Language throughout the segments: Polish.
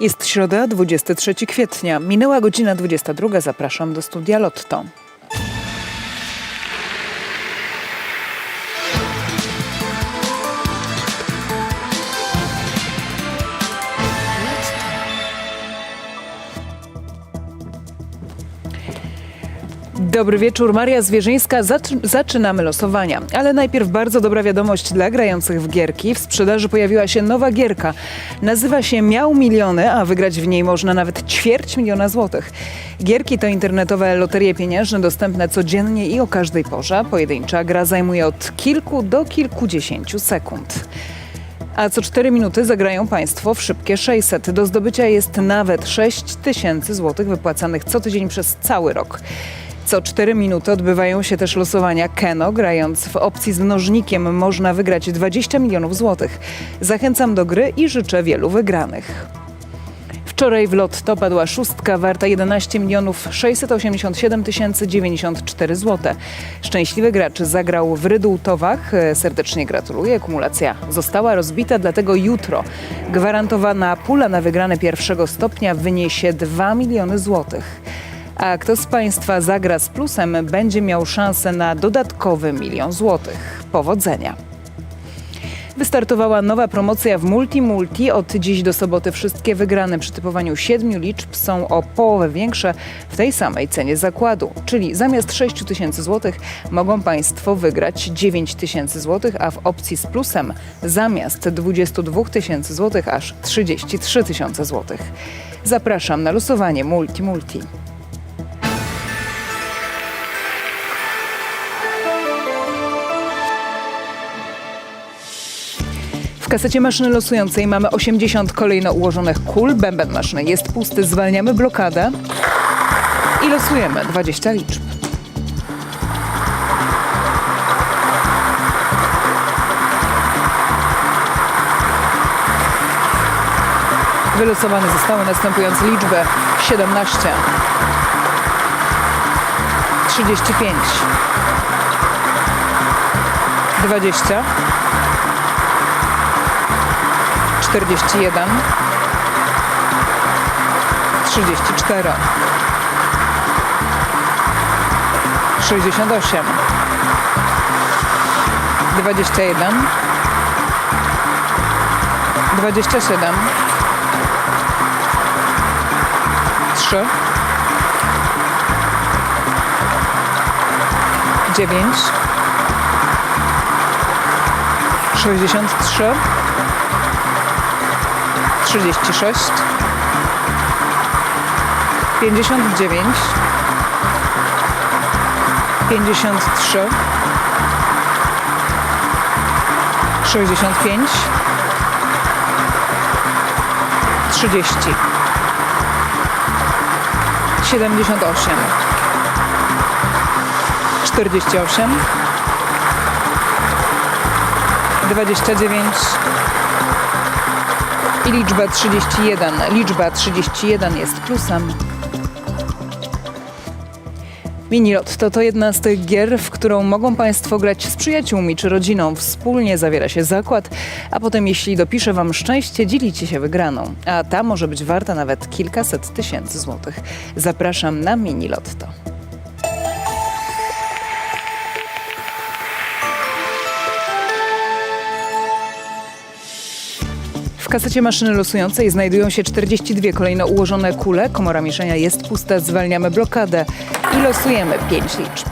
Jest środa, 23 kwietnia. Minęła godzina 22. Zapraszam do studia Lotto. Dobry wieczór, Maria Zwierzyńska. Zaczy- zaczynamy losowania. Ale najpierw bardzo dobra wiadomość dla grających w gierki. W sprzedaży pojawiła się nowa gierka. Nazywa się Miał Miliony, a wygrać w niej można nawet ćwierć miliona złotych. Gierki to internetowe loterie pieniężne dostępne codziennie i o każdej porze. Pojedyncza gra zajmuje od kilku do kilkudziesięciu sekund. A co 4 minuty zagrają Państwo w szybkie 600. Do zdobycia jest nawet 6 tysięcy złotych wypłacanych co tydzień przez cały rok. Co 4 minuty odbywają się też losowania Keno. Grając w opcji z mnożnikiem można wygrać 20 milionów złotych. Zachęcam do gry i życzę wielu wygranych. Wczoraj w Lotto padła szóstka warta 11 milionów 687 tysięcy 94 zł. Szczęśliwy gracz zagrał w Rydultowach. Serdecznie gratuluję. Kumulacja została rozbita, dlatego jutro gwarantowana pula na wygrane pierwszego stopnia wyniesie 2 miliony złotych. A kto z Państwa zagra z plusem, będzie miał szansę na dodatkowy milion złotych. Powodzenia! Wystartowała nowa promocja w Multi Multi. Od dziś do soboty wszystkie wygrane przy typowaniu siedmiu liczb są o połowę większe w tej samej cenie zakładu. Czyli zamiast 6 tysięcy złotych mogą Państwo wygrać 9 tysięcy złotych, a w opcji z plusem zamiast 22 tysięcy złotych aż 33 tysiące złotych. Zapraszam na losowanie Multi Multi. W kasecie maszyny losującej mamy 80 kolejno ułożonych kul. Bęben maszyny jest pusty, zwalniamy blokadę i losujemy 20 liczb. Wylosowane zostały następujące liczby 17, 35, 20, 41 34 68 21 27 3 9 63 36 59 53 65 30 78 48 29 i liczba 31. Liczba 31 jest plusem. Minilotto to jedna z tych gier, w którą mogą Państwo grać z przyjaciółmi czy rodziną. Wspólnie zawiera się zakład, a potem jeśli dopisze Wam szczęście, dzielicie się wygraną. A ta może być warta nawet kilkaset tysięcy złotych. Zapraszam na Minilotto. W kasecie maszyny losującej znajdują się 42 kolejno ułożone kule. Komora mieszania jest pusta, zwalniamy blokadę i losujemy 5 liczb.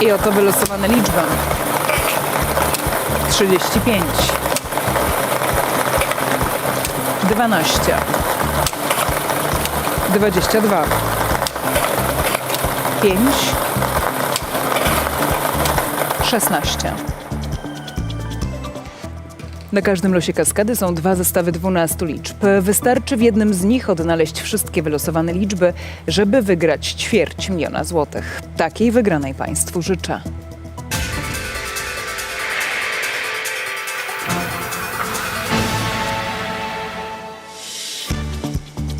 I oto wylosowane liczby. 35 12 22 5 16. Na każdym losie kaskady są dwa zestawy 12 liczb. Wystarczy w jednym z nich odnaleźć wszystkie wylosowane liczby, żeby wygrać ćwierć miliona złotych. Takiej wygranej Państwu życzę.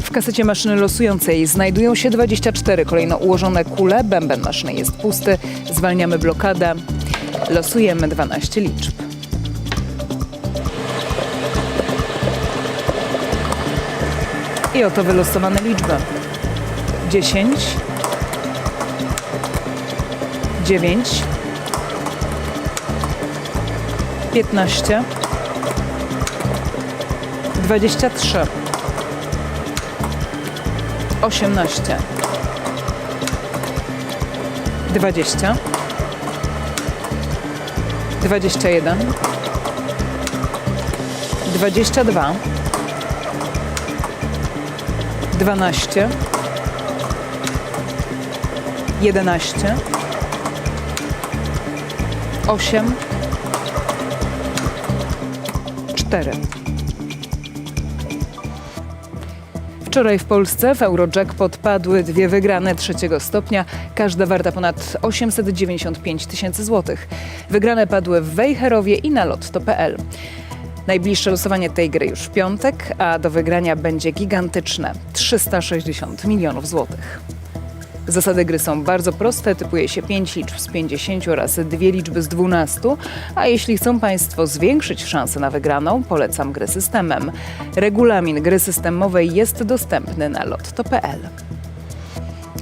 W kasecie maszyny losującej znajdują się 24 kolejno ułożone kule. Bęben maszyny jest pusty. Zwalniamy blokadę. Losujemy 12 liczb. I oto wylosowane liczby. 10, 9, 15, 23, 18, 20, 21, 22, 12, 11, 8, 4. Wczoraj w Polsce w Eurojackpot padły dwie wygrane trzeciego stopnia, każda warta ponad 895 tysięcy złotych. Wygrane padły w Wejherowie i na lotto.pl. Najbliższe losowanie tej gry już w piątek, a do wygrania będzie gigantyczne 360 milionów złotych. Zasady gry są bardzo proste, typuje się 5 liczb z 50 oraz dwie liczby z 12, a jeśli chcą Państwo zwiększyć szanse na wygraną, polecam grę systemem. Regulamin gry systemowej jest dostępny na lotto.pl.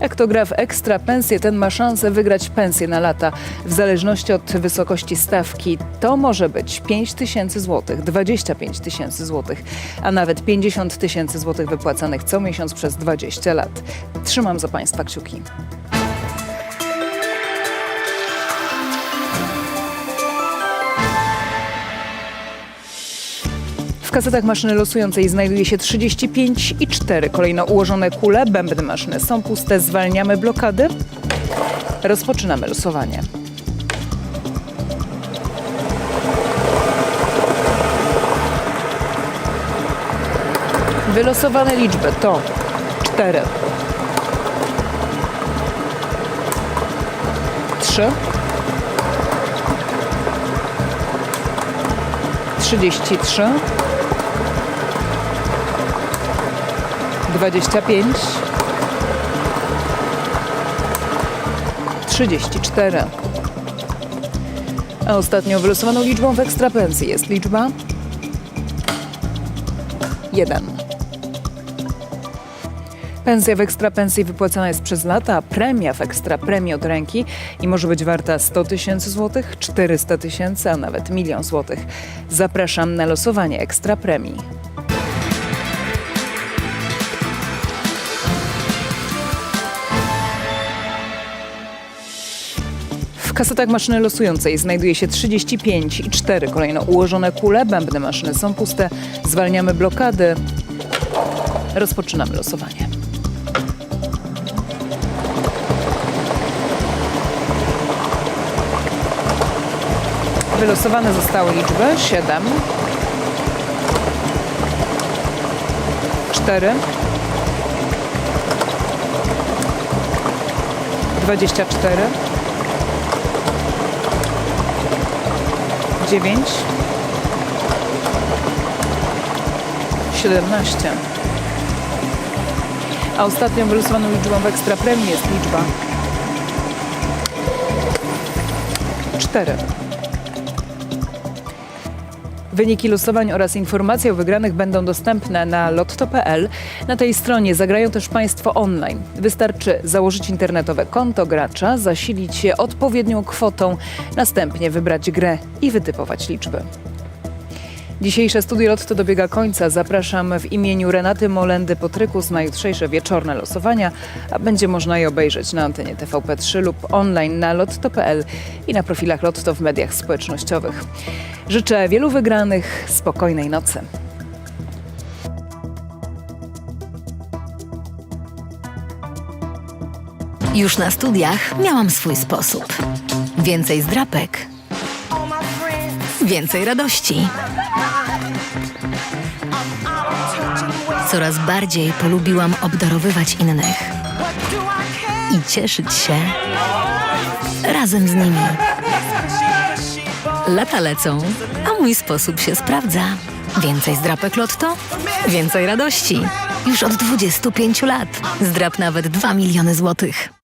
Jak to gra w ekstra pensję, ten ma szansę wygrać pensję na lata. W zależności od wysokości stawki to może być 5 tysięcy złotych, 25 tysięcy złotych, a nawet 50 tysięcy złotych wypłacanych co miesiąc przez 20 lat. Trzymam za Państwa kciuki. Kasetach maszyny losującej znajduje się 35 i 4 kolejno ułożone kule. Bębny maszyny są puste. Zwalniamy blokady. Rozpoczynamy losowanie. Wylosowane liczby to 4, 3, 33, 25, 34. A ostatnią wylosowaną liczbą w ekstrapensji jest liczba 1. Pensja w ekstrapensji wypłacana jest przez lata, a premia w ekstra premii od ręki i może być warta 100 tysięcy złotych, 400 tysięcy, a nawet milion złotych. Zapraszam na losowanie ekstra kasetach maszyny losującej znajduje się 35 i 4 kolejno ułożone kule. Bębny maszyny są puste. Zwalniamy blokady. Rozpoczynamy losowanie. Wylosowane zostały liczby 7, 4, 24, 9, 17. A ostatnią wylosowaną liczbą w ekstra premii jest liczba 4. Wyniki losowań oraz informacje o wygranych będą dostępne na lotto.pl. Na tej stronie zagrają też Państwo online. Wystarczy założyć internetowe konto gracza, zasilić je odpowiednią kwotą, następnie wybrać grę i wytypować liczby. Dzisiejsze studio Lotto dobiega końca. Zapraszam w imieniu Renaty Molendy-Potrykus na jutrzejsze wieczorne losowania, a będzie można je obejrzeć na antenie TVP3 lub online na lotto.pl i na profilach Lotto w mediach społecznościowych. Życzę wielu wygranych, spokojnej nocy. Już na studiach miałam swój sposób. Więcej zdrapek, więcej radości. Coraz bardziej polubiłam obdarowywać innych i cieszyć się razem z nimi. Lata lecą, a mój sposób się sprawdza. Więcej zdrapek Lotto, więcej radości. Już od 25 lat. Zdrap nawet 2 miliony złotych.